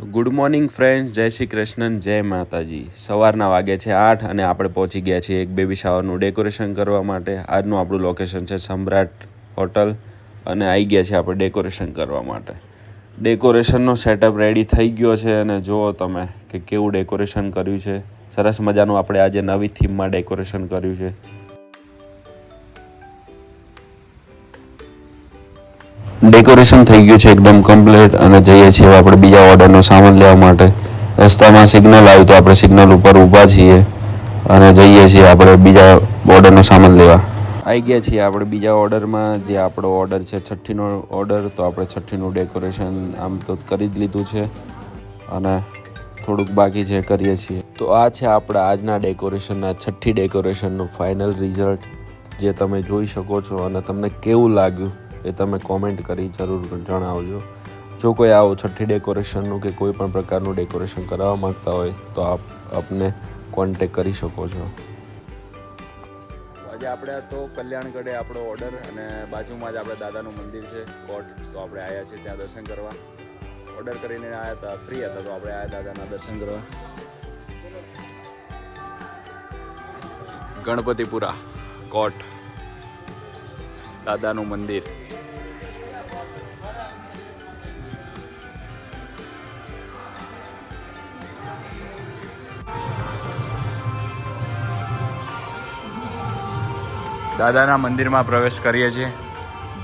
તો good morning friends, જય શ્રી કૃષ્ણ જય માતાજી. સવારના વાગે છે આઠ અને આપણે પહોંચી ગયા છીએ એક બેબી શાવરનું ડેકોરેશન કરવા માટે. આજનું આપણું લોકેશન છે સમ્રાટ હોટલ અને આવી ગયા છે આપણે ડેકોરેશન કરવા માટે. ડેકોરેશનનો સેટઅપ રેડી થઈ ગયો છે અને જુઓ તમે કે કેવું ડેકોરેશન કર્યું છે. સરસ મજાનું આપણે આજે નવી થીમમાં ડેકોરેશન કર્યું છે. ડેકોરેશન થઈ ગયું છે એકદમ કમ્પ્લીટ અને જઈએ છીએ આપણે બીજા ઓર્ડરનો સામાન લેવા માટે. રસ્તામાં સિગ્નલ આવ્યું તો આપણે સિગ્નલ ઉપર ઊભા છીએ અને જઈએ છીએ આપણે બીજા ઓર્ડરનો સામાન લેવા. આવી ગયા છીએ આપણે બીજા ઓર્ડરમાં જે આપણો ઓર્ડર છે છઠ્ઠીનો ઓર્ડર તો આપણે છઠ્ઠીનું ડેકોરેશન આમ તો કરી જ લીધું છે અને થોડુંક બાકી છે કરીએ છીએ. તો આ છે આપણા આજના ડેકોરેશનના છઠ્ઠી ડેકોરેશનનું ફાઇનલ રિઝલ્ટ જે તમે જોઈ શકો છો અને તમને કેવું લાગ્યું? એ તમે કોમેન્ટ કરી જરૂર જણાવજો. જો કોઈ આવો છઠ્ઠી ડેકોરેશનનું કે કોઈ પણ પ્રકારનું ડેકોરેશન કરાવવા માંગતા હોય તો આપ આપને કોન્ટેક કરી શકો છો. આજે આપણે તો કલ્યાણગઢે આપણો ઓર્ડર અને બાજુમાં જ આપણે દાદાનું મંદિર છે, કોટ. તો આપણે આવ્યા છીએ ત્યાં દર્શન કરવા. ઓર્ડર કરીને આવ્યા હતા ફ્રી હતા, તો આપણે આવ્યા દાદાના દર્શન કરવા. ગણપતિપુરા, કોટ. દાદાનું મંદિર. દાદાના મંદિરમાં પ્રવેશ કરીએ છીએ.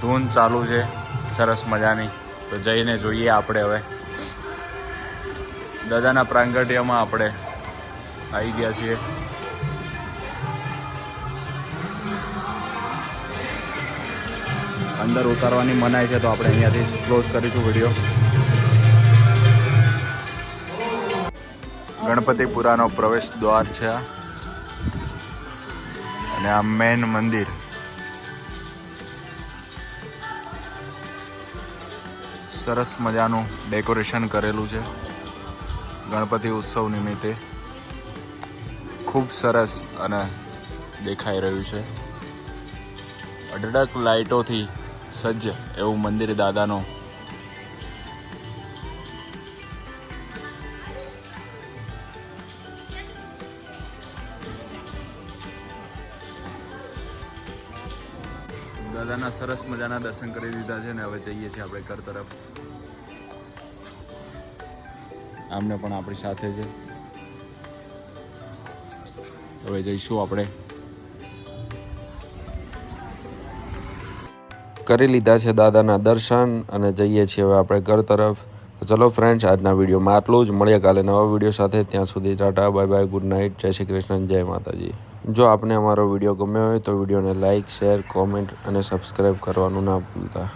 ધૂન ચાલુ છે. સરસ મજાની. તો જઈને જોઈએ આપણે હવે. દાદાના પ્રાંગટ્યમાં આપણે આવી ગયા છીએ. અંદર ઉતારવાની મનાઈ છે, તો આપણે અહીંયાથી ક્લોઝ કરીશું વીડિયો ગણપતિપુરાનો પ્રવેશ દ્વાર છે અને આ મેન મંદિર. સરસ મજાનું ડેકોરેશન કરેલું છે ગણપતિ ઉત્સવ નિમિત્તે. ખૂબ સરસ અને દેખાઈ રહ્યું છે. અઢળક લાઇટોથી સજ્જ એવું મંદિર દાદાનું. દાદાના સરસ મજાના દર્શન કરી દીધા છે ને હવે જઈએ છીએ આપણે ઘર તરફ. આમને પણ આપણી સાથે છે. હવે જઈશું આપણે. કરી લીધા છે દાદાના દર્શન અને જઈએ છીએ હવે આપણે ઘર તરફ. તો ચલો ફ્રેન્ડ્સ આજના વિડીયોમાં આટલું જ. મળીએ કાલે નવા વીડિયો સાથે. ત્યાં સુધી tata, bye bye, good night. જય શ્રી કૃષ્ણ, જય માતાજી. જો આપને અમારો વીડિયો ગમ્યો હોય તો વિડીયોને લાઇક, શેર, કોમેન્ટ અને સબસ્ક્રાઈબ કરવાનું ના ભૂલતા.